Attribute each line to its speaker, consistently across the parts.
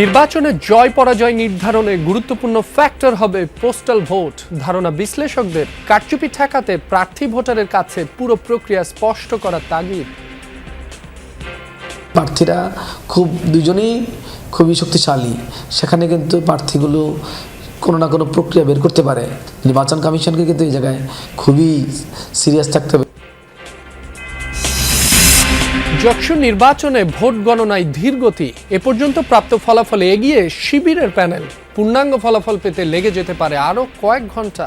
Speaker 1: নির্বাচনে জয় পরাজয় নির্ধারণে গুরুত্বপূর্ণ ফ্যাক্টর হবে পোস্টাল ভোট ধারণা বিশ্লেষকদের, কারচুপি ঠেকাতে প্রার্থী ভোটারের কাছে পুরো প্রক্রিয়া স্পষ্ট করার তাগিদ।
Speaker 2: প্রার্থীরা খুব দুজনেই খুবই শক্তিশালী। সেখানে কিন্তু প্রার্থীগুলো কোনো না কোনো প্রক্রিয়া বের করতে পারে। নির্বাচন কমিশনকে কিন্তু এই জায়গায় খুবই সিরিয়াস থাকতে হবে।
Speaker 1: যক্ষু নির্বাচনে ভোট গণনায় ধীরগতি এ পর্যন্ত প্রাপ্ত ফলাফলে এগিয়ে শিবিরের প্যানেল। পূর্ণাঙ্গ ফলাফল পেতে লেগে যেতে পারে আরও কয়েক ঘণ্টা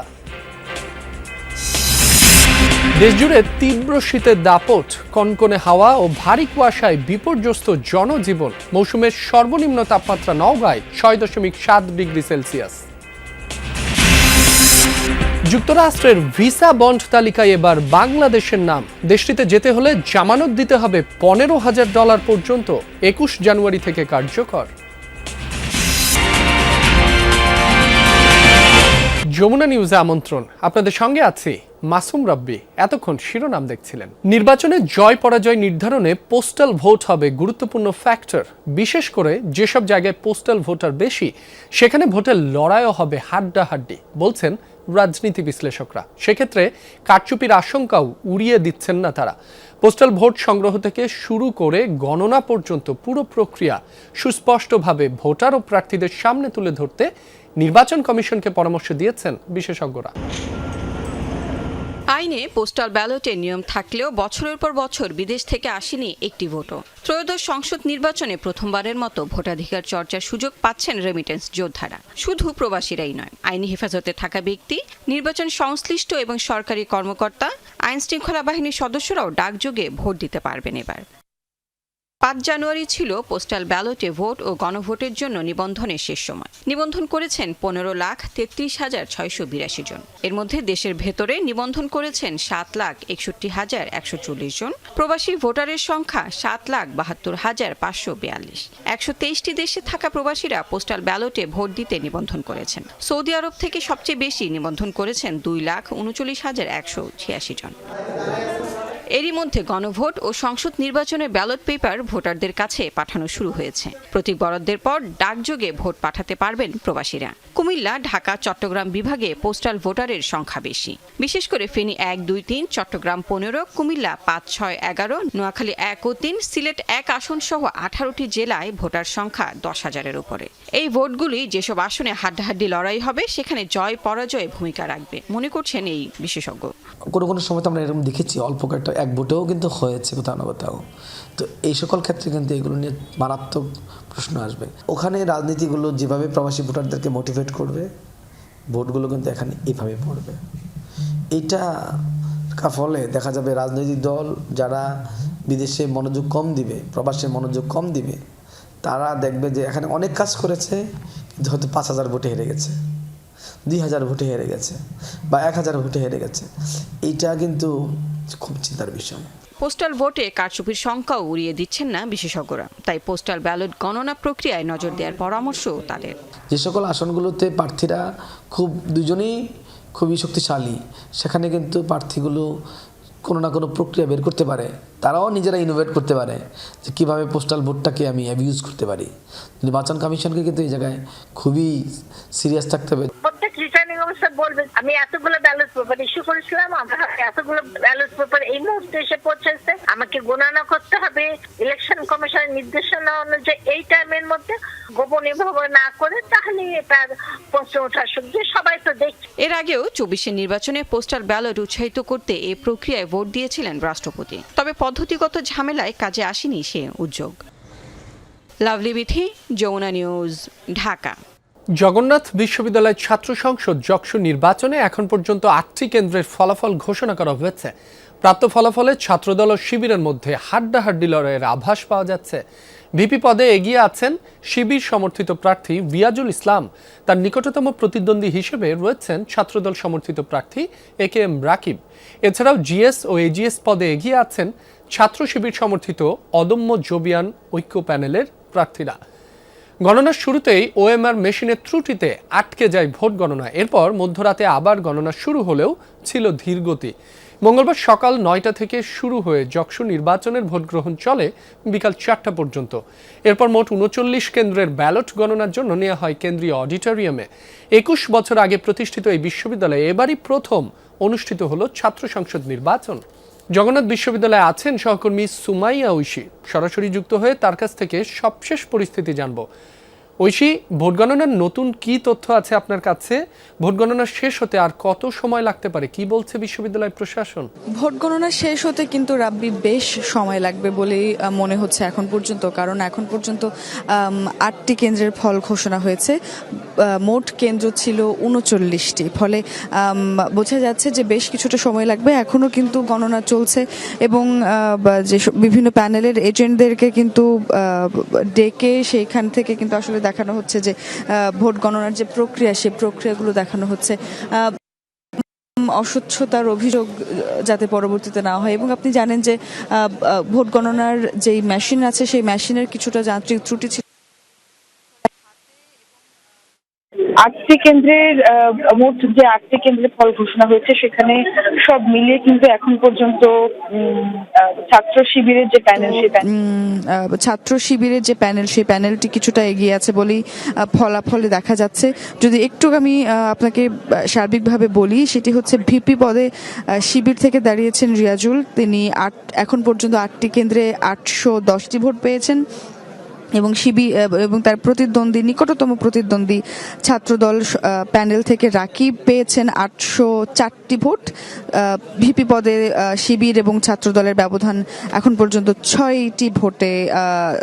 Speaker 1: দেশজুড়ে তীব্র শীতের দাপট, কনকনে হাওয়া ও ভারী কুয়াশায় বিপর্যস্ত জনজীবন। মৌসুমের সর্বনিম্ন তাপমাত্রা নওগাঁয় ছয় দশমিক সাত ডিগ্রি সেলসিয়াস। যুক্তরাষ্ট্রের ভিসা বন্ড তালিকায় এবার বাংলাদেশের নাম। দেশটিতে যেতে হলে জামানত দিতে হবে পনেরো হাজার ডলার পর্যন্ত, একুশ জানুয়ারি থেকে কার্যকর। যমুনা নিউজে আমন্ত্রণ। আপনাদের সঙ্গে আছি মাসুম রাব্বি। এতক্ষণ শিরোনাম দেখছিলেন। নির্বাচনে জয় পরাজয় নির্ধারণে পোস্টাল ভোট হবে গুরুত্বপূর্ণ ফ্যাক্টর। বিশেষ করে যেসব জায়গায় পোস্টাল ভোটার বেশি, সেখানে ভোটের লড়াইও হবে হাড্ডাহাড্ডি, বলছেন রাজনীতি বিশ্লেষকরা। সেক্ষেত্রে কারচুপির আশঙ্কাও উড়িয়ে দিচ্ছেন না তারা। পোস্টাল ভোট সংগ্রহ থেকে শুরু করে গণনা পর্যন্ত পুরো প্রক্রিয়া সুস্পষ্টভাবে ভোটার ও প্রার্থীদের সামনে তুলে ধরতে নির্বাচন কমিশনকে পরামর্শ দিয়েছেন বিশেষজ্ঞরা।
Speaker 3: আইনে পোস্টাল ব্যালটের নিয়ম থাকলেও বছরের পর বছর বিদেশ থেকে আসেনি একটি ভোটও। ত্রয়োদশ সংসদ নির্বাচনে প্রথমবারের মতো ভোটাধিকার চর্চার সুযোগ পাচ্ছেন রেমিটেন্স যোদ্ধারা। শুধু প্রবাসীরাই নয়, আইনি হেফাজতে থাকা ব্যক্তি, নির্বাচন সংশ্লিষ্ট এবং সরকারি কর্মকর্তা আইন শৃঙ্খলা বাহিনীর সদস্যরাও ডাকযোগে ভোট দিতে পারবেন এবার। পাঁচ জানুয়ারি ছিল পোস্টাল ব্যালটে ভোট ও গণভোটের জন্য নিবন্ধনের শেষ সময়। নিবন্ধন করেছেন পনেরো লাখ তেত্রিশ হাজার ছয়শো বিরাশি জন। এর মধ্যে দেশের ভেতরে নিবন্ধন করেছেন সাত লাখ একষট্টি হাজার একশো চল্লিশ জন। প্রবাসী ভোটারের সংখ্যা সাত লাখ বাহাত্তর হাজার পাঁচশো বিয়াল্লিশ। একশো তেইশটি দেশে থাকা প্রবাসীরা পোস্টাল ব্যালটে ভোট দিতে নিবন্ধন করেছেন। সৌদি আরব থেকে সবচেয়ে বেশি নিবন্ধন করেছেন দুই লাখ উনচল্লিশ হাজার একশো ছিয়াশি জন। এরই মধ্যে গণভোট ও সংসদ নির্বাচনের ব্যালট পেপার ভোটারদের কাছে পাঠানো শুরু হয়েছে। প্রতীক বরাদ্দের পর ডাকযোগে ভোট পাঠাতে পারবেন প্রবাসীরা। কুমিল্লা, ঢাকা, চট্টগ্রাম বিভাগে পোস্টাল ভোটারের সংখ্যা বেশি। বিশেষ করে ফেনী এক, দুই, তিন, চট্টগ্রাম পনেরো, কুমিল্লা পাঁচ, ছয়, এগারো, নোয়াখালী এক ও তিন, সিলেট এক আসন সহ আঠারোটি জেলায় ভোটার সংখ্যা দশ হাজারের উপরে। এই ভোটগুলি যেসব আসনে হাড্ডাহাড্ডি লড়াই হবে, সেখানে জয় পরাজয় ভূমিকা রাখবে, মনে করছেন এই বিশেষজ্ঞ।
Speaker 2: কোনো কোনো সময় তো আমরা এরকম দেখেছি, অল্প কয়েকটা এক ভোটেও কিন্তু হয়েছে কোথাও না কোথাও। তো এই সকল ক্ষেত্রে কিন্তু এগুলো নিয়ে মারাত্মক প্রশ্ন আসবে। ওখানে রাজনীতিগুলো যেভাবে প্রবাসী ভোটারদেরকে মোটিভেট করবে, ভোটগুলো কিন্তু এখানে এভাবে পড়বে। এইটা কা ফলে দেখা যাবে রাজনৈতিক দল যারা বিদেশে মনোযোগ কম দিবে, প্রবাসে মনোযোগ কম দিবে, তারা দেখবে যে এখানে অনেক কাজ করেছে, কিন্তু হয়তো পাঁচ হাজার ভোটে হেরে গেছে, দুই হাজার ভোটে হেরে গেছে বা এক হাজার ভোটে হেরে গেছে। এইটা কিন্তু খুব চিন্তার বিষয়।
Speaker 3: পোস্টাল ভোটে কারচুপির সংখ্যাও উড়িয়ে দিচ্ছেন না বিশেষজ্ঞরা। তাই পোস্টাল ব্যালট গণনা প্রক্রিয়ায় নজর দেওয়ার পরামর্শ তাদের।
Speaker 2: যে সকল আসনগুলোতে প্রার্থীরা খুব দুজনেই খুবই শক্তিশালী সেখানে কিন্তু প্রার্থীগুলো কোনো না কোনো প্রক্রিয়া বের করতে পারে। তারাও নিজেরা ইনোভেট করতে পারে যে কীভাবে পোস্টাল ভোটটাকে আমি অ্যাবিউজ করতে পারি। নির্বাচন কমিশনকে কিন্তু এই জায়গায় খুবই সিরিয়াস থাকতে হবে।
Speaker 4: প্রত্যেক রিটার্নিং অফিসার বলবে আমি এতগুলো ব্যালট পেপার ইস্যু করেছিলাম আমার এতগুলো ব্যালট পেপার এই মুহূর্তে এসে পৌঁছেছে আমাকে গণনা করতে হবে ইলেকশন কমিশনের নির্দেশনা অনুযায়ী এই টাইমের মধ্যে গোপনীয় ভাবে না করে তাহলে এটার প্রশ্ন ওঠার সুযোগ সবাই তো দেখছে।
Speaker 3: এর আগেও চব্বিশের নির্বাচনে পোস্টাল ব্যালট উৎসাহিত করতে এ প্রক্রিয়ায় ভোট দিয়েছিলেন রাষ্ট্রপতি। তবে পদ্ধতিগত ঝামেলায় কাজে আসেনি সে উদ্যোগ। লাভলি বিথি যমুনা নিউজ, ঢাকা।
Speaker 1: জগন্নাথ বিশ্ববিদ্যালয়ের ছাত্র সংসদ যক্ষু নির্বাচনে এখন পর্যন্ত আটটি কেন্দ্রের ফলাফল ঘোষণা করা হয়েছে। প্রাপ্ত ফলাফলে ছাত্রদল ও শিবিরের মধ্যে হাড্ডাহাড্ডি লড়াইয়ের আভাস পাওয়া যাচ্ছে। ভিপি পদে এগিয়ে আছেন শিবির সমর্থিত প্রার্থী ভিয়াজুল ইসলাম। তার নিকটতম প্রতিদ্বন্দ্বী হিসেবে রয়েছেন ছাত্রদল সমর্থিত প্রার্থী এ কে এম রাকিব। এছাড়াও জিএস ও এজিএস পদে এগিয়ে আছেন ছাত্র শিবির সমর্থিত অদম্য জোবিয়ান ঐক্য প্যানেলের প্রার্থীরা। গণনার শুরুতেই ওএমআর মেশিনের ত্রুটিতে আটকে যায় ভোট গণনা। এরপর মধ্যরাতে আবার গণনা শুরু হলেও ছিল ধীরগতি। মঙ্গলবার সকাল নয়টা থেকে শুরু হয়ে যক্ষু নির্বাচনের ভোট গ্রহণ চলে বিকাল চারটা পর্যন্ত। এরপর মোট উনচল্লিশ কেন্দ্রের ব্যালট গণনার জন্য নেওয়া হয় কেন্দ্রীয় অডিটোরিয়ামে। একুশ বছর আগে প্রতিষ্ঠিত এই বিশ্ববিদ্যালয়ে এবারই প্রথম অনুষ্ঠিত হলো ছাত্র সংসদ নির্বাচন। জগন্নাথ বিশ্ববিদ্যালয়ে আছেন সহকর্মী সুমাইয়া ঐশী। সরাসরি যুক্ত হয়ে তার কাছ থেকে সবশেষ পরিস্থিতি জানব। ঐশী, ভোট গণনার নতুন কি তথ্য আছে আপনার কাছে? ভোট গণনা শেষ হতে আর কত সময় লাগতে পারে? কি বলছে বিশ্ববিদ্যালয় প্রশাসন?
Speaker 5: ভোট গণনা শেষ হতে কিন্তু রাব্বি বেশ সময় লাগবে বলেই মনে হচ্ছে এখন পর্যন্ত। কারণ এখন পর্যন্ত আটটি কেন্দ্রের ফল ঘোষণা হয়েছে। মোট কেন্দ্র ছিল উনচল্লিশটি। ফলে বোঝা যাচ্ছে যে বেশ কিছুটা সময় লাগবে। এখনও কিন্তু গণনা চলছে এবং যে বিভিন্ন প্যানেলের এজেন্টদেরকে কিন্তু ডেকে সেইখান থেকে কিন্তু আসলে দেখানো হচ্ছে যে ভোট গণনার যে প্রক্রিয়া, সেই প্রক্রিয়াগুলো দেখানো হচ্ছে। অস্বচ্ছতার অভিযোগ যাতে পরবর্তীতে না হয়। এবং আপনি জানেন যে ভোট গণনার যেই মেশিন আছে, সেই মেশিনের কিছুটা যান্ত্রিক ত্রুটি ছিল।
Speaker 6: আটটি কেন্দ্রের মোট যে আটটি কেন্দ্রের ফল ঘোষণা হয়েছে, সেখানে সব মিলিয়ে কিন্তু এখন পর্যন্ত ছাত্র শিবিরের যে প্যানেল সেই
Speaker 5: ছাত্র শিবিরের যে প্যানেল সেই প্যানেলটি কিছুটা এগিয়ে আছে বলেই ফলাফলে দেখা যাচ্ছে। যদি একটু আমি আপনাকে সার্বিকভাবে বলি, সেটি হচ্ছে ভিপি পদে শিবির থেকে দাঁড়িয়েছেন রিয়াজুল। তিনি আট, এখন পর্যন্ত আটটি কেন্দ্রে আটশো দশটি ভোট পেয়েছেন। এবং শিবি এবং তার প্রতিদ্বন্দ্বী, নিকটতম প্রতিদ্বন্দ্বী ছাত্রদল প্যানেল থেকে রাকিব পেয়েছেন আটশো চারটি ভোট। ভিপি পদে শিবির এবং ছাত্রদলের ব্যবধান এখন পর্যন্ত ছয়টি ভোটে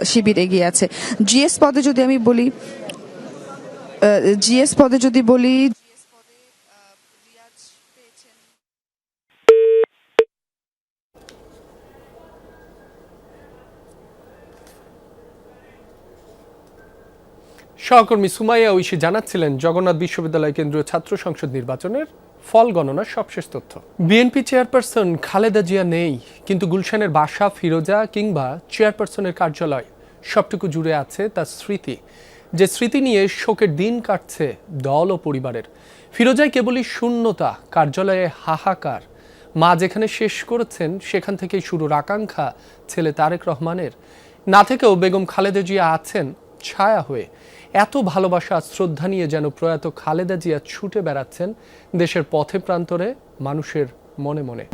Speaker 5: শিবির এগিয়ে আছে। জিএস পদে যদি আমি বলি জিএস পদে যদি বলি
Speaker 1: সহকর্মী সুমাইয়া ঐশী জানাচ্ছিলেন, জগন্নাথ বিশ্ববিদ্যালয় কেন্দ্রীয় ছাত্র সংসদ নির্বাচনের ফল গণনার সবশেষ তথ্য। বিএনপি চেয়ারপারসন খালেদা জিয়া নেই, কিন্তু গুলশানের বাসা, ফিরোজা কিংবা চেয়ারপারসনের কার্যালয় সবটুকু জুড়ে আছে তার স্মৃতি। যে স্মৃতি নিয়ে শোকের দিন কাটছে দল ও পরিবারের। ফিরোজায় কেবলই শূন্যতা, কার্যালয়ে হাহাকার। মা যেখানে শেষ করেছেন, সেখান থেকেই শুরুর আকাঙ্ক্ষা ছেলে তারেক রহমানের। না থেকেও বেগম খালেদা জিয়া আছেন ছায়া হয়ে। এত ভালোবাসা, শ্রদ্ধা নিয়ে যেন প্রয়াত খালেদা জিয়া ছুটে বেড়াচ্ছেন দেশের পথে প্রান্তরে মানুষের মনে মনে।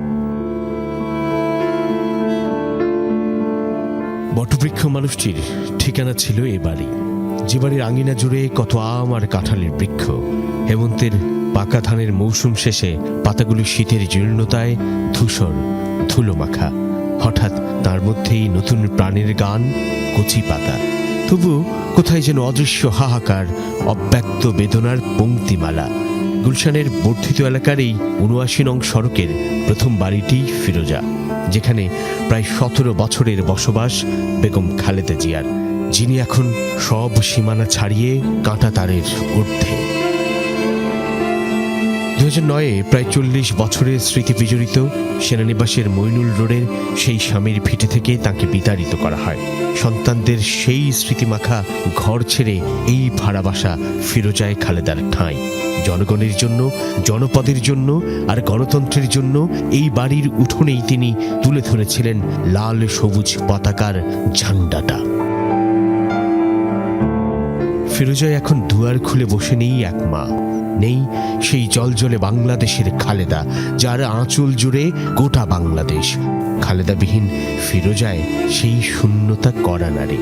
Speaker 7: বটবৃক্ষ মানুষটির ঠিকানা ছিল এ বাড়ি। যে বাড়ির আঙিনা জুড়ে কত আম আর কাঁঠালের বৃক্ষ। হেমন্তের পাকা ধানের মৌসুম শেষে পাতাগুলি শীতের জীর্ণতায় ধূসর ধুলো মাখা হঠাৎ তার মধ্যেই নতুন প্রাণের গান, কচি পাতা। তবু কোথায় যেন অদৃশ্য হাহাকার, অব্যক্ত বেদনার পঙ্ক্তিমালা। গুলশানের বর্ধিত এলাকার এই উনআশি নং সড়কের প্রথম বাড়িটি ফিরোজা, যেখানে প্রায় সতেরো বছরের বসবাস বেগম খালেদা জিয়ার। যিনি এখন সব সীমানা ছাড়িয়ে কাঁটা তারের ঊর্ধ্বে। দু হাজার নয়ে প্রায় চল্লিশ বছরের স্মৃতি বিজড়িত সেনানিবাসের মইনুল রোডের সেই স্বামীর ভিটে থেকে তাকে বিতাড়িত করা হয়। সন্তানদের সেই স্মৃতিমাখা ঘর ছেড়ে এই ভাড়া বাসা ফিরোজায় খালেদার ঠাঁই জনগণের জন্য, জনপদের জন্য আর গণতন্ত্রের জন্য এই বাড়ির উঠোনেই তিনি তুলে ধরেছিলেন লাল সবুজ পতাকার ঝান্ডাটা। ফিরোজয় এখন দুয়ার খুলে বসে নেই এক মা। নেই, সেই জলজলে বাংলাদেশের খালেদা, যার আঁচল জুড়ে গোটা বাংলাদেশ। খালেদাবিহীন ফিরোজায় সেই শূন্যতা করা নারী।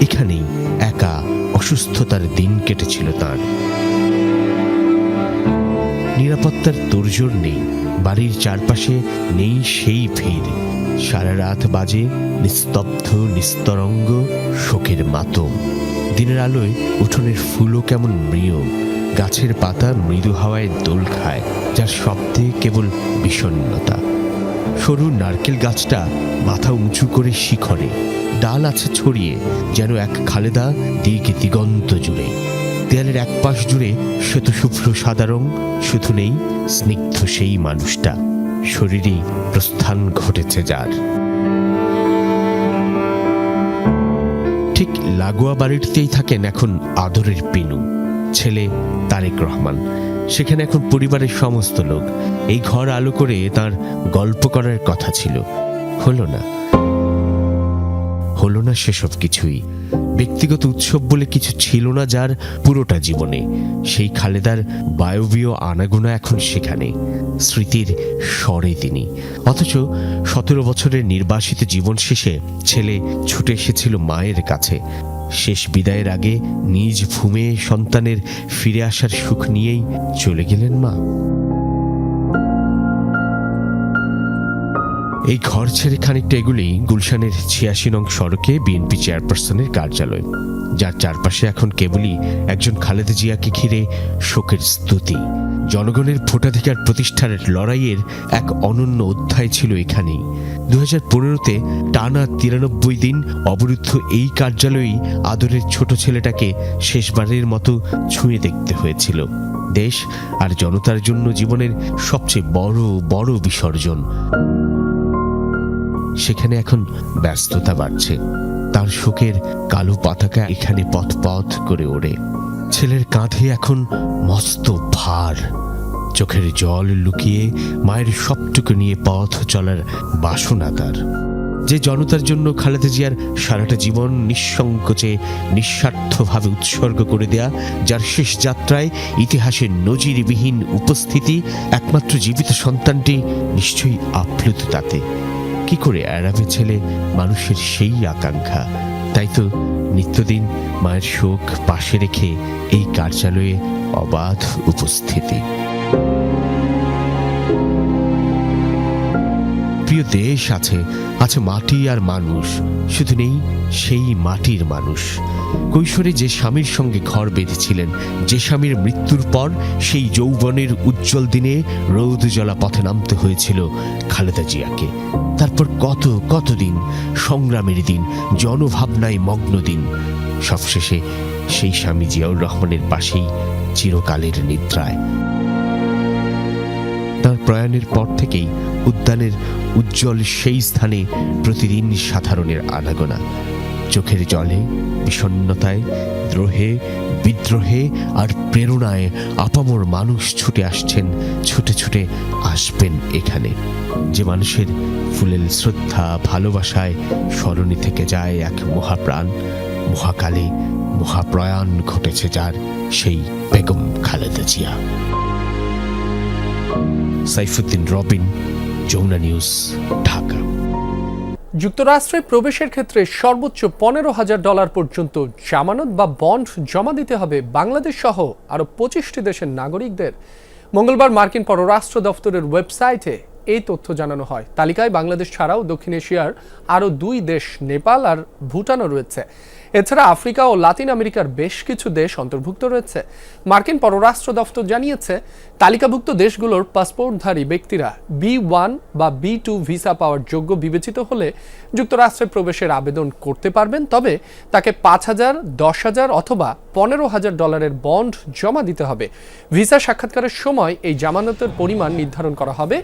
Speaker 7: এখানেই একা অসুস্থতার দিন কেটেছিল তার। নিরাপত্তার তোড়জোড় নেই, বাড়ির চারপাশে নেই সেই ভিড়। সারা রাত বাজে নিস্তব্ধ, নিস্তরঙ্গ শোকের মাতম। দিনের আলোয় উঠোনের ফুলও কেমন মৃয় গাছের পাতা মৃদু হাওয়ায় দোল খায়, যার শব্দে কেবল বিষণ্ণতা। সরু নারকেল গাছটা মাথা উঁচু করে শিখরে, ডাল আছে ছড়িয়ে, যেন এক খালেদা দিক দিগন্ত জুড়ে। দেয়ালের এক পাশ জুড়ে শ্বেতশুভ্র সাদা রং, শুধু নেই স্নিগ্ধ সেই মানুষটা শরীরেই প্রস্থান ঘটেছে যার। ঠিক লাগোয়া বাড়িটিতেই থাকেন এখন আদরের পিনু। ছেলে তারেক রহমান। সেখানে এখন পরিবারের সমস্ত লোক। এই ঘর আলো করে তার গল্প করার কথা ছিল। হলো না। হলো না সেসব কিছুই। ব্যক্তিগত উৎসব বলে কিছু ছিল না যার পুরোটা জীবনে। সেই খালেদার বায়বীয় আনাগোনা এখন সেখানে। স্মৃতির স্বরে তিনি। অথচ সতেরো বছরের নির্বাসিত জীবন শেষে ছেলে ছুটে এসেছিল মায়ের কাছে। শেষ বিদায়ের আগে নিজ ভূমে সন্তানের ফিরে আসার সুখ নিয়েই চলে গেলেন মা। এই ঘর ছেড়ে খানিকটা এগুলি গুলশানের ছিয়াশি নং সড়কে বিএনপি চেয়ারপারসনের কার্যালয়, যার চারপাশে এখন কেবলই একজন খালেদা জিয়াকে ঘিরে শোকের স্তুতি। জনগণের ভোটাধিকার প্রতিষ্ঠার লড়াইয়ের এক অনন্য অধ্যায় ছিল এখানেই। দু হাজার পনেরোতে টানা তিরানব্বই দিন অবরুদ্ধ এই কার্যালয়েই আদরের ছোট ছেলেটাকে শেষবারের মতো ছুঁয়ে দেখতে হয়েছিল। দেশ আর জনতার জন্য জীবনের সবচেয়ে বড় বড় বিসর্জন। সেখানে এখন ব্যস্ততা বাড়ছে। তার শোকের কালো পতাকা এখানে পথ পথ করে ওড়ে। ছেলের কাঁধে এখন মস্ত ভার। চোখের জল লুকিয়ে মায়ের সবটুকু নিয়ে পথ চলার বাসনা তার। যে জনতার জন্য খালেদা জিয়ার সারাটা জীবন নিঃসংকোচে, নিঃস্বার্থভাবে উৎসর্গ করে দেয়া, যার শেষ যাত্রায় ইতিহাসের নজিরবিহীন উপস্থিতি, একমাত্র জীবিত সন্তানটি নিশ্চয়ই আপ্লুত তাতে। কি করে এড়াবে ছেলে মানুষের সেই আকাঙ্ক্ষা? তাই তো নিত্যদিন মায়ের শোক পাশে রেখে এই কার্যালয়ে অবাধ উপস্থিতি। প্রিয় দেশ আছে আছে মাটি আর মানুষ, শুধু নেই সেই মাটির মানুষ। কৈশোরে যে স্বামীর সঙ্গে ঘর বেঁধেছিলেন, যে স্বামীর মৃত্যুর পর সেই যৌবনের উজ্জ্বল দিনে রৌদ জ্বলা পথে নামতে হয়েছিল খালেদা জিয়াকে। তারপর কত কত দিন, সংগ্রামের দিন, জনভাবনায় মগ্ন দিন, সবশেষে সেই স্বামী জিয়াউর রহমানের পাশেই চিরকালের নিদ্রায়। তার প্রয়াণের পর থেকেই উদ্যানের উজ্জ্বল সেই স্থানে প্রতিদিন সাধারণের আনাগোনা। চোখের জলে, বিষণ্ণতায়, দ্রোহে, বিদ্রোহে আর প্রেরণায় আপামর মানুষ ছুটে আসছেন, ছুটে ছুটে আসবেন এখানে। যে মানুষের ফুলেল শ্রদ্ধা, ভালোবাসায় স্মরণে থেকে যায় এক মহাপ্রাণ, মহাকালে মহাপ্রয়াণ ঘটেছে যার সেই বেগম খালেদা জিয়া। সাইফুদ্দিন রবিন যমুনা নিউজ, ঢাকা।
Speaker 1: যুক্তরাষ্ট্রে প্রবেশের ক্ষেত্রে সর্বোচ্চ পনেরো হাজার ডলার পর্যন্ত জামানত বা বন্ড জমা দিতে হবে বাংলাদেশ সহ আরও পঁচিশটি দেশের নাগরিকদের। মঙ্গলবার মার্কিন পররাষ্ট্র দফতরের ওয়েবসাইটে এই তথ্য জানানো হয়। তালিকায় বাংলাদেশ ছাড়াও দক্ষিণ এশিয়ার আরও দুই দেশ, নেপাল আর ভুটানও রয়েছে। এছাড়া আফ্রিকা ও লাতিন আমেরিকার বেশ কিছু দেশ অন্তর্ভুক্ত রয়েছে। মার্কিন পররাষ্ট্র দফতর জানিয়েছে, তালিকাভুক্ত দেশগুলোর পাসপোর্টধারী ব্যক্তিরা বি ওয়ান বা বি টু ভিসা পাওয়ার যোগ্য বিবেচিত হলে যুক্তরাষ্ট্রে প্রবেশের আবেদন করতে পারবেন, তবে তাকে পাঁচ হাজার, দশ হাজার অথবা পনেরো হাজার ডলারের বন্ড জমা দিতে হবে। ভিসা সাক্ষাৎকারের সময় এই জামানতের পরিমাণ নির্ধারণ করা হবে।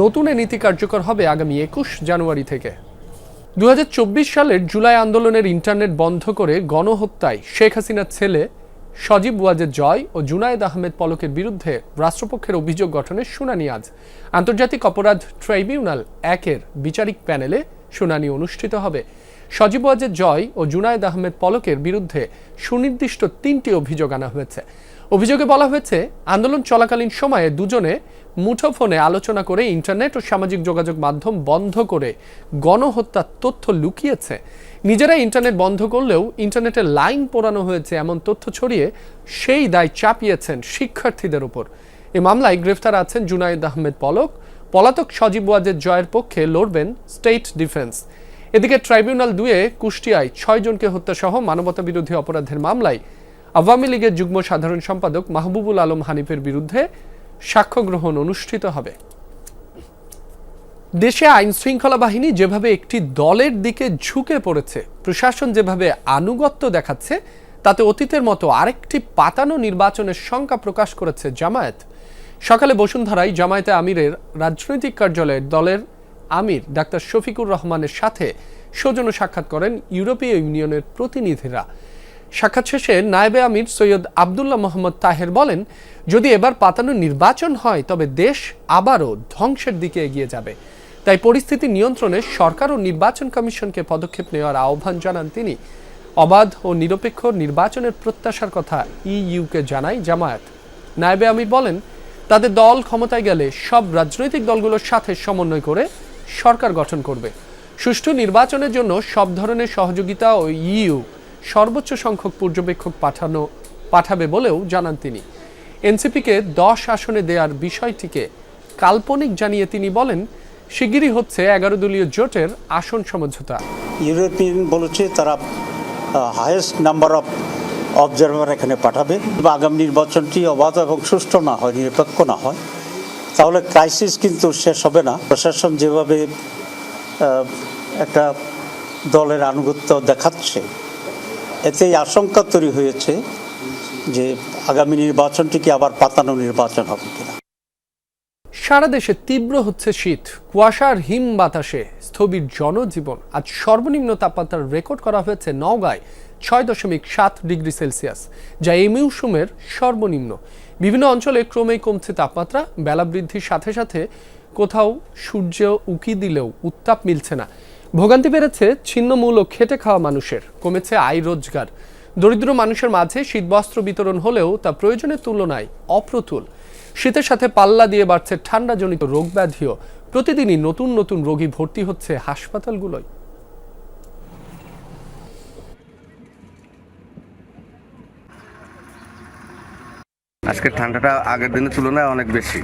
Speaker 1: নতুন এ নীতি কার্যকর হবে আগামী একুশ জানুয়ারি থেকে। দু হাজার চব্বিশ সালের জুলাই আন্দোলনের ইন্টারনেট বন্ধ করে গণহত্যায় শেখ হাসিনার ছেলে সজীব ওয়াজেদ জয় ও জুনায়েদ আহমেদ পলকের বিরুদ্ধে রাষ্ট্রপক্ষের অভিযোগ গঠনের শুনানি আজ। আন্তর্জাতিক অপরাধ ট্রাইব্যুনাল একের বিচারিক প্যানেলে শুনানি অনুষ্ঠিত হবে। সজীব ওয়াজেদ জয় ও জুনায়েদ আহমেদ পলকের বিরুদ্ধে সুনির্দিষ্ট তিনটি অভিযোগ আনা হয়েছে। অভিযোগে বলা হয়েছে, আন্দোলন চলাকালীন সময়ে দুজনে মুঠোফোনে আলোচনা করে ইন্টারনেট ও সামাজিক যোগাযোগ মাধ্যম বন্ধ করে গণহত্যার তথ্য লুকিয়েছে। নিজেরা ইন্টারনেট বন্ধ করলেও ইন্টারনেটে লাইন পোড়ানো হয়েছে এমন তথ্য ছড়িয়ে সেই দায় চাপিয়েছেন শিক্ষার্থীদের উপর। এ মামলায় গ্রেফতার আছেন জুনায়েদ আহমেদ পলক। পলাতক সজীব ওয়াজের জয়ের পক্ষে লড়বেন স্টেট ডিফেন্স। এদিকে ট্রাইব্যুনাল দুয়ে কুষ্টিয়ায় ছয় জনকে হত্যাসহ মানবতা বিরোধী অপরাধের মামলায় আওয়ামী লীগের যুগ্ম সাধারণ সম্পাদক মাহবুবুল আলম হানিফের বিরুদ্ধে সাক্ষ্য গ্রহণ অনুষ্ঠিত হবে। দেশে আইন শৃঙ্খলা বাহিনী যেভাবে একটি দলের দিকে ঝুঁকে পড়েছে, প্রশাসন যেভাবে আনুগত্য দেখাচ্ছে, তাতে অতীতের মতো আরেকটি পাতানো নির্বাচনের শঙ্কা প্রকাশ করেছে জামায়াত। সকালে বসুন্ধরায় জামায়াতে আমিরের রাজনৈতিক কার্যালয়ের দলের আমির ডাক্তার শফিকুর রহমানের সাথে সৌজন্য সাক্ষাৎ করেন ইউরোপীয় ইউনিয়নের প্রতিনিধিরা। সাক্ষাৎ শেষে নায়েবে আমির সৈয়দ আবদুল্লাহ মোহাম্মদ তাহের বলেন, যদি এবার পাতানো নির্বাচন হয়, তবে দেশ আবারও ধ্বংসের দিকে এগিয়ে যাবে। তাই পরিস্থিতি নিয়ন্ত্রণে সরকার ও নির্বাচন কমিশনকে পদক্ষেপ নেওয়ার আহ্বান জানান তিনি। অবাধ ও নিরপেক্ষ নির্বাচনের প্রত্যাশার কথা ইইউকে জানায় জামায়াত। নায়েবে আমির বলেন, তাদের দল ক্ষমতায় গেলে সব রাজনৈতিক দলগুলোর সাথে সমন্বয় করে সরকার গঠন করবে। সুষ্ঠু নির্বাচনের জন্য সব ধরনের সহযোগিতা ও ইইউ সর্বোচ্চ সংখ্যক পর্যবেক্ষক পাঠানো, পাঠাবে বলেও জানান তিনি। এনসিপিকে দশ আসনে দেওয়ার বিষয়টিকে কাল্পনিক জানিয়ে তিনি বলেন, শিগগিরই হচ্ছে এগারো দলীয় জোটের আসন সমঝোতা।
Speaker 8: ইউরোপিয়ান বলেছে তারা হায়েস্ট নাম্বার অফ অবজারভার এখানে পাঠাবে। আগামী নির্বাচনটি অবাধ এবং সুষ্ঠু না হয়, নিরপেক্ষ না হয়। তাহলে ক্রাইসিস কিন্তু শেষ হবে না। প্রশাসন যেভাবে একটা দলের আনুগত্য দেখাচ্ছে এতে আশঙ্কা তৈরি হয়েছে যে আগামী নির্বাচনটি কি আবার পাতানো নির্বাচন হবে কিনা।
Speaker 1: সারা দেশে তীব্র হচ্ছে শীত। কুয়াশার হিম বাতাসে স্থবির জনজীবন। আজ সর্বনিম্ন তাপমাত্রা রেকর্ড করা হয়েছে নওগাঁয় ছয় দশমিক সাত ডিগ্রি সেলসিয়াস, যা এই মৌসুমের সর্বনিম্ন। বিভিন্ন অঞ্চলে ক্রমেই কমছে তাপমাত্রা। বেলা বৃদ্ধির সাথে সাথে কোথাও সূর্য উকি দিলেও উত্তাপ মিলছে না। ভোগান্তি বেড়েছে ছিন্নমূল ও খেটে খাওয়া মানুষের কমেছে আয় রোজগার। দরিদ্র মানুষের মাঝে শীতবস্ত্র বিতরণ হলেও তা প্রয়োজনের তুলনায় অপ্রতুল। শীতের সাথে পাল্লা দিয়ে বাড়ছে ঠান্ডাজনিত রোগ ব্যাধিও প্রতিদিনই নতুন নতুন রোগী ভর্তি হচ্ছে হাসপাতালগুলোয়।
Speaker 9: আজকে ঠান্ডাটা আগের দিনের তুলনায় অনেক বেশি।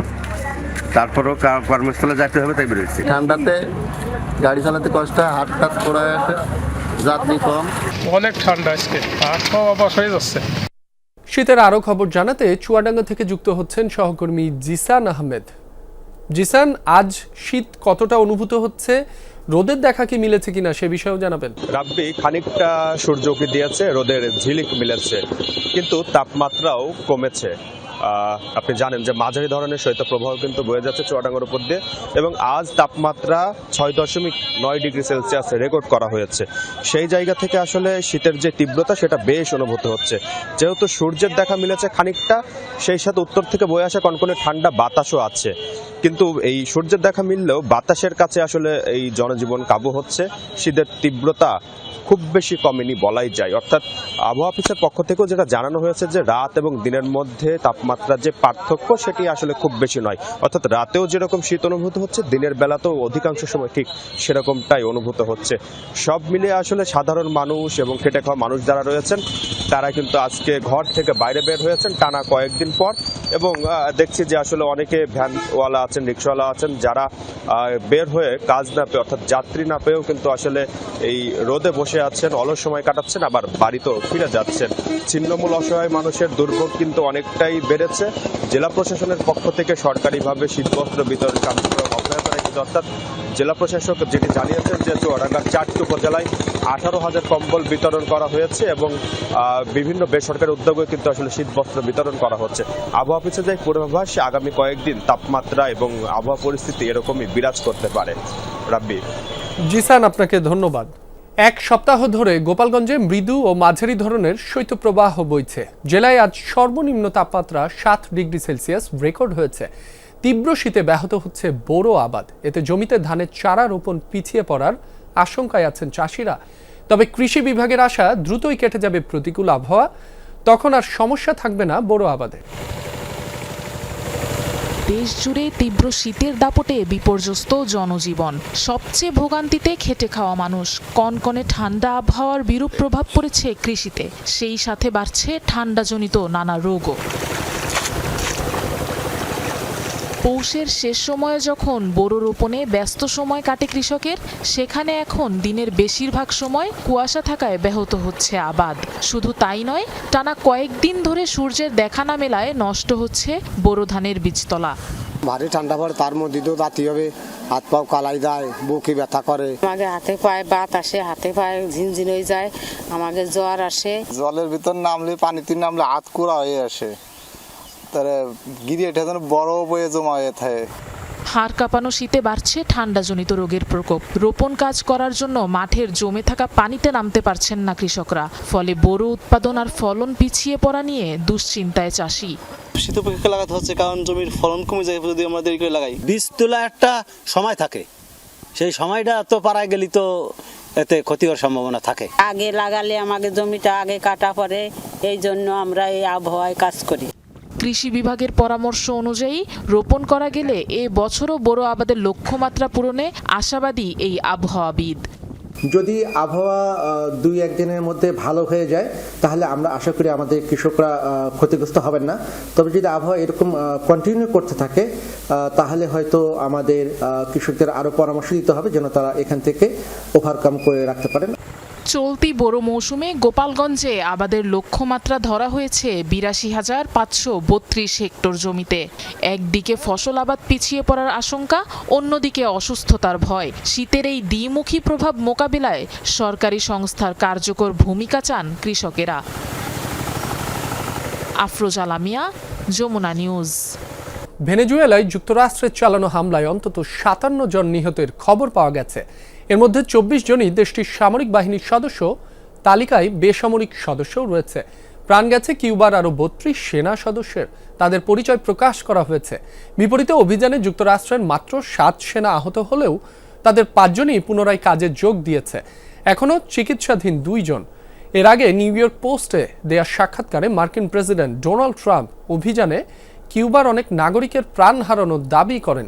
Speaker 9: তারপরেও কর্মস্থলে যেতে হবে তাই বেরোচ্ছি
Speaker 10: ঠান্ডাতে গাড়ি চালাতে কষ্ট হয় হাট টাট পড়ে আছে যাত্রী কম।
Speaker 11: অনেক ঠান্ডা আজকে আর খাওয়া অবাস হয়ে যাচ্ছে।
Speaker 1: শীতের আরও খবর জানাতে চুয়াডাঙ্গা থেকে যুক্ত হচ্ছেন সহকর্মী জিসান আহমেদ। জিসান আজ শীত কতটা অনুভূত হচ্ছে? রোদের দেখা কি মিলেছে কিনা সে বিষয়েও জানাবেন।
Speaker 12: রাব্বি খানিকটা সূর্য উঁকি দিয়েছে রোদের ঝিলিক মিলেছে কিন্তু তাপমাত্রাও কমেছে। আপনি জানেন যে মাঝারি ধরনের শৈত্যপ্রবাহ কিন্তু বয়ে যাচ্ছে চুয়াডাঙ্গার উপর দিয়ে এবং আজ তাপমাত্রা ছয় দশমিক নয় ডিগ্রি সেলসিয়াস রেকর্ড করা হয়েছে। সেই জায়গা থেকে আসলে শীতের যে তীব্রতা, সেটা বেশ অনুভূত হচ্ছে। যেহেতু সূর্যের দেখা মিলেছে খানিকটা, সেই সাথে উত্তর থেকে বয়ে আসা কনকনে ঠান্ডা বাতাসও আছে। কিন্তু এই সূর্যের দেখা মিললেও বাতাসের কাছে আসলে এই জনজীবন কাবু হচ্ছে। শীতের তীব্রতা খুব বেশি কমেনি বলাই যায়। অর্থাৎ আবহাওয়া অফিসের পক্ষ থেকেও যেটা জানানো হয়েছে যে রাত এবং দিনের মধ্যে তাপমাত্রার যে পার্থক্য সেটি আসলে খুব বেশি নয়। অর্থাৎ রাতেও যেরকম শীত অনুভূত হচ্ছে, দিনের বেলাতেও অধিকাংশ সময় ঠিক সেরকমটাই অনুভূত হচ্ছে। সব মিলিয়ে আসলে সাধারণ মানুষ এবং খেটে খাওয়া মানুষ যারা রয়েছেন, তারা কিন্তু আজকে ঘর থেকে বাইরে বের হয়েছেন টানা কয়েকদিন পর এবং দেখছি যে আসলে অনেকে ভ্যানওয়ালা আছেন, রিক্সাওয়ালা আছেন যারা বের হয়ে কাজ না পেয়ে অর্থাৎ যাত্রী না পেয়েও কিন্তু আসলে এই রোদে বসে আছেন, অলস সময় কাটাচ্ছেন, আবার বাড়িতেও ফিরে যাচ্ছেন। ছিন্নমূল অসহায় মানুষের দুর্ভোগ কিন্তু অনেকটাই বেড়েছে। জেলা প্রশাসনের পক্ষ থেকে সরকারিভাবে শীতবস্ত্র বিতরণ কার্যক্রম অব্যাহত রেখেছে। অর্থাৎ জেলা প্রশাসক যেটি জানিয়েছেন যে চুয়াডাঙ্গার চারটি উপজেলায় আঠারো হাজার কম্বল বিতরণ করা হয়েছে এবং বিভিন্ন বেসরকারি উদ্যোগে কিন্তু আসলে শীতবস্ত্র বিতরণ করা হচ্ছে। আবহাওয়া অফিসে যে পূর্বাভাস, আগামী কয়েকদিন তাপমাত্রা এবং আবহাওয়া পরিস্থিতি এরকমই বিরাজ করতে পারে। রাব্বি।
Speaker 1: জি জিসান আপনাকে ধন্যবাদ। এক সপ্তাহ ধরে গোপালগঞ্জে মৃদু ও মাঝারি ধরনের শৈত্যপ্রবাহ বইছে। জেলায় আজ সর্বনিম্ন তাপমাত্রা সাত ডিগ্রি সেলসিয়াস রেকর্ড হয়েছে। তীব্র শীতে ব্যাহত হচ্ছে বোরো আবাদ। এতে জমিতে ধানের চারা রোপণ পিছিয়ে পড়ার আশঙ্কায় আছেন চাষিরা। তবে কৃষি বিভাগের আশা দ্রুতই কেটে যাবে প্রতিকূল আবহাওয়া। তখন আর সমস্যা থাকবে না বোরো আবাদে।
Speaker 13: দেশ জুড়ে তীব্র শীতের দাপটে বিপর্যস্ত জনজীবন। সবচেয়ে ভোগান্তিতে খেটে খাওয়া মানুষ। কনকনে ঠান্ডা আবহাওয়ার বিরূপ প্রভাব পড়েছে কৃষিতে। সেই সাথে বাড়ছে ঠান্ডাজনিত নানা রোগও। পৌষের শেষ সময়ে যখন বোরো রোপণে ব্যস্ত সময় কাটে কৃষকের সেখানে এখন দিনের বেশিরভাগ সময় কুয়াশা থাকায় ব্যাহত হচ্ছে আবাদ। শুধু তাই নয় টানা কয়েকদিন ধরে সূর্যের দেখা না মেলায় নষ্ট হচ্ছে বোরো ধানের বীজতলা।
Speaker 10: ভারী ঠান্ডা পড়ে তার মধ্যে তো রাতি হবে হাত পাও কালাই যায় বুকে ব্যথা করে।
Speaker 14: আমাকে হাতে পায়ে বাত আসে হাতে পায়ে ঝিনঝিন হয়ে যায় আমাকে জ্বর আসে।
Speaker 10: জলের ভিতর নামলে পানিতে নামলে হাত কুড়া হয়ে আসে। তারে গিরিয়ে এটা যেন বড় বয়ে জমা হয়ে থাকে
Speaker 13: হাড় কাঁপানো শীতে বাড়ছে ঠান্ডাজনিত রোগের প্রকোপ। রোপণ কাজ করার জন্য মাঠের জমে থাকা পানিতে নামতে পারছেন না কৃষকরা। ফলে বোরো উৎপাদন আর ফলন পিছিয়ে পড়া নিয়ে দুশ্চিন্তায় চাষি।
Speaker 15: শীত উপেক্ষা লাগাতে হচ্ছে কারণ জমির ফলন কমে যায় যদি আমরা দেরি করে লাগাই।
Speaker 8: বীজ তোলা একটা সময় থাকে। সেই সময়টা তো পারায় গেলে তো এতে ক্ষতি হওয়ার সম্ভাবনা থাকে।
Speaker 14: আগে লাগালে আমাকে জমিটা আগে কাটা পড়ে এই জন্য আমরা এই আবহাওয়ায় কাজ করি।
Speaker 13: কৃষি বিভাগের পরামর্শ অনুযায়ী রোপণ করা গেলে এ বছরও বড় আবাদের লক্ষ্যমাত্রা পূরণে আশাবাদী এই আবহাওয়াবিদ।
Speaker 16: যদি আবহাওয়া দুই একদিনের মধ্যে ভালো হয়ে যায়, তাহলে আমরা আশা করি আমাদের কৃষকরা ক্ষতিগ্রস্ত হবেন না। তবে যদি আবহাওয়া এরকম কন্টিনিউ করতে থাকে তাহলে হয়তো আমাদের কৃষকদের আরও পরামর্শ দিতে হবে যেন তারা এখান থেকে ওভারকাম করে রাখতে পারেন।
Speaker 13: চলতি বড় মৌসুমে গোপালগঞ্জে আবাদের লক্ষ্যমাত্রা ধরা হয়েছে বিরাশি হাজার পাঁচশো বত্রিশ হেক্টর জমিতে। একদিকে ফসল আবাদ পিছিয়ে পড়ার আশঙ্কা, অন্যদিকে অসুস্থতার ভয়। শীতের এই দ্বিমুখী প্রভাব মোকাবিলায় সরকারি সংস্থার কার্যকর ভূমিকা চান কৃষকেরা। আফরোজ আলামিয়া যমুনা নিউজ।
Speaker 1: ভেনেজুয়েলায় যুক্তরাষ্ট্রের চালানো হামলায় অন্তত সাতান্ন জন নিহতের খবর পাওয়া গেছে। এর মধ্যে চব্বিশ জনই দেশটির সামরিক বাহিনীর সদস্য, তালিকায় বেসামরিক সদস্যও রয়েছে। প্রাণ গেছে কিউবার আরও বত্রিশ সেনা সদস্যের। তাদের পরিচয় প্রকাশ করা হয়েছে। বিপরীতে অভিযানে যুক্তরাষ্ট্রের মাত্র সাত সেনা আহত হলেও তাদের পাঁচজনই পুনরায় কাজে যোগ দিয়েছে। এখনও চিকিৎসাধীন দুইজন এর আগে নিউ ইয়র্ক পোস্টে দেয়া সাক্ষাৎকারে মার্কিন প্রেসিডেন্ট ডোনাল্ড ট্রাম্প অভিযানে কিউবার অনেক নাগরিকের প্রাণ হারানোর দাবি করেন।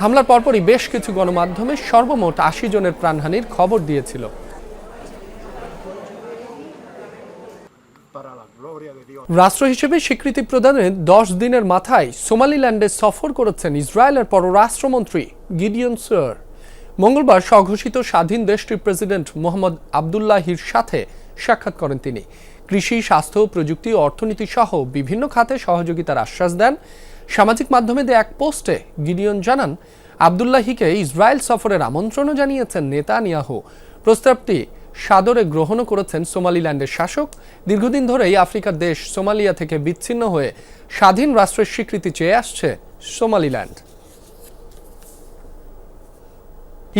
Speaker 1: হামলার পরপরই বেশ কিছু গণমাধ্যমে সর্বমোট আশি জনের প্রাণহানির খবর দিয়েছিল। রাষ্ট্র হিসেবে স্বীকৃতি প্রদানের দশ দিনের মাথায় সোমালিল্যান্ডে সফর করেছেন ইসরায়েলের পররাষ্ট্রমন্ত্রী গিডিয়ন সর মঙ্গলবার স্বঘোষিত স্বাধীন দেশটির প্রেসিডেন্ট মোহাম্মদ আবদুল্লাহির সাথে সাক্ষাৎ করেন তিনি। কৃষি, স্বাস্থ্য, প্রযুক্তি, অর্থনীতি সহ বিভিন্ন খাতে সহযোগিতার আশ্বাস দেন। সামাজিক মাধ্যমে দেয়া এক পোস্টে গিডিয়ন জানান, আবদুল্লাহিকে ইসরায়েল সফরের আমন্ত্রণও জানিয়েছেন নেতানিয়াহু। প্রস্তাবটি সাদরে গ্রহণও করেছেন সোমালিল্যান্ডের শাসক। দীর্ঘদিন ধরেই আফ্রিকার দেশ সোমালিয়া থেকে বিচ্ছিন্ন হয়ে স্বাধীন রাষ্ট্রের স্বীকৃতি চেয়ে আসছে সোমালিল্যান্ড।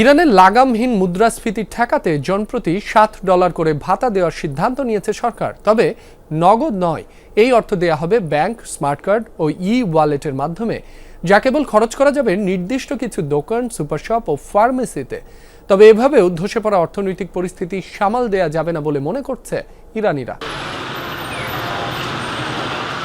Speaker 1: ইরানের লাগামহীন মুদ্রাস্ফীতি ঠেকাতে জনপ্রতি সাত ডলার করে ভাতা দেওয়ার সিদ্ধান্ত নিয়েছে সরকার। তবে নগদ নয়, এই অর্থ দেয়া হবে ব্যাংক, স্মার্ট কার্ড ও ই ওয়ালেটের মাধ্যমে, যা কেবল খরচ করা যাবে নির্দিষ্ট কিছু দোকান, সুপার শপ ও ফার্মেসিতে। তবে এভাবেও ধসে পড়া অর্থনৈতিক পরিস্থিতি সামাল দেয়া যাবে না বলে মনে করছে ইরানিরা।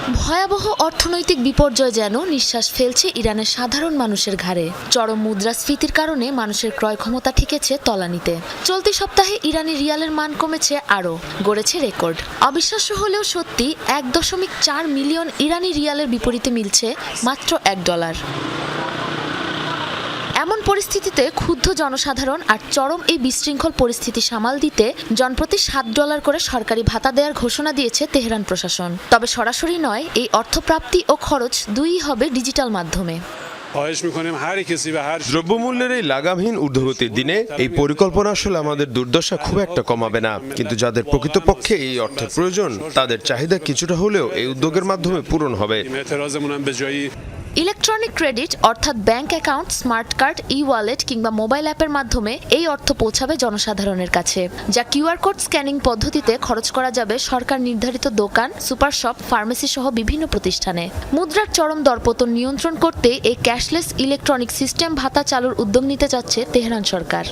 Speaker 17: ভয়াবহ অর্থনৈতিক বিপর্যয় যেন নিঃশ্বাস ফেলছে ইরানের সাধারণ মানুষের ঘাড়ে। চরম মুদ্রাস্ফীতির কারণে মানুষের ক্রয় ক্ষমতা ঠেকেছে তলানিতে। চলতি সপ্তাহে ইরানি রিয়ালের মান কমেছে আরও, গড়েছে রেকর্ড। অবিশ্বাস্য হলেও সত্যি এক দশমিক চার মিলিয়ন ইরানি রিয়ালের বিপরীতে মিলছে মাত্র এক ডলার। এমন পরিস্থিতিতে ক্ষুব্ধ জনসাধারণ আর চরম এই বিশৃঙ্খল পরিস্থিতি সামাল দিতে জনপ্রতি সাত ডলার করে সরকারি ভাতা দেওয়ার ঘোষণা দিয়েছে তেহরান প্রশাসন। তবে সরাসরি নয়, এই অর্থপ্রাপ্তি ও খরচ দুইই হবে ডিজিটাল মাধ্যমে।
Speaker 7: দ্রব্যমূল্যের এই লাগামহীন ঊর্ধ্বগতির দিনে এই পরিকল্পনা আসলে আমাদের দুর্দশা খুব একটা কমাবে না। কিন্তু যাদের প্রকৃতপক্ষে এই অর্থের প্রয়োজন, তাদের চাহিদা কিছুটা হলেও এই উদ্যোগের মাধ্যমে পূরণ হবে।
Speaker 17: ইলেকট্রনিক ক্রেডিট, অর্থাৎ bank account, smart card e wallet কিংবা মোবাইল অ্যাপের মাধ্যমে এই অর্থ পৌঁছাবে জনসাধারণের কাছে। যা কিউআর কোড স্ক্যানিং পদ্ধতিতে খরচ করা যাবে সরকার নির্ধারিত দোকান, সুপার শপ, ফার্মেসি সহ বিভিন্ন প্রতিষ্ঠানে। মুদ্রার চরম দরপতন নিয়ন্ত্রণ করতে এই ক্যাশলেস ইলেকট্রনিক সিস্টেম ভাতা চালুর উদ্যোগ নিতে যাচ্ছে তেহরান সরকার।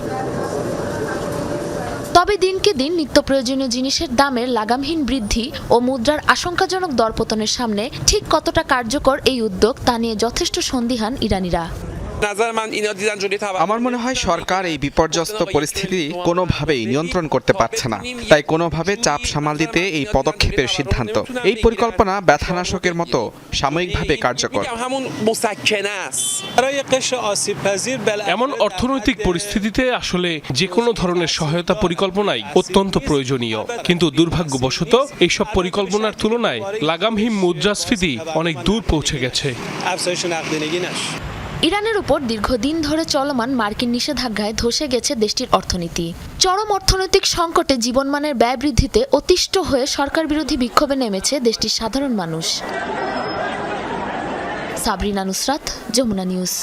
Speaker 17: তবে দিনকে দিন নিত্য প্রয়োজনীয় জিনিসের দামের লাগামহীন বৃদ্ধি ও মুদ্রার আশঙ্কাজনক দরপতনের সামনে ঠিক কতটা কার্যকর এই উদ্যোগ তা নিয়ে যথেষ্ট সন্দিহান ইরানিরা।
Speaker 18: আমার মনে হয় সরকার এই বিপর্যস্ত পরিস্থিতি কোনোভাবেই নিয়ন্ত্রণ করতে পারছে না। তাই কোনোভাবে চাপ সামাল দিতে এই পদক্ষেপের সিদ্ধান্ত। এই পরিকল্পনা ব্যথানাশকের মতো সাময়িকভাবে কার্যকর।
Speaker 11: এমন অর্থনৈতিক পরিস্থিতিতে আসলে যে কোনো ধরনের সহায়তা পরিকল্পনাই অত্যন্ত প্রয়োজনীয়। কিন্তু দুর্ভাগ্যবশত এইসব পরিকল্পনার তুলনায় লাগামহীন মুদ্রাস্ফীতি অনেক দূর পৌঁছে গেছে।
Speaker 17: ইরানের উপর দীর্ঘদিন ধরে চলমান মার্কিন নিষেধাজ্ঞায় ধসে গেছে দেশটির অর্থনীতি। চরম অর্থনৈতিক সংকটে জীবনমানের ব্যয় বৃদ্ধিতে অতিষ্ঠ হয়ে সরকার বিরোধী বিক্ষোভে নেমেছে দেশটির সাধারণ মানুষ। সাবরিনা নুসরাত, যমুনা নিউজ।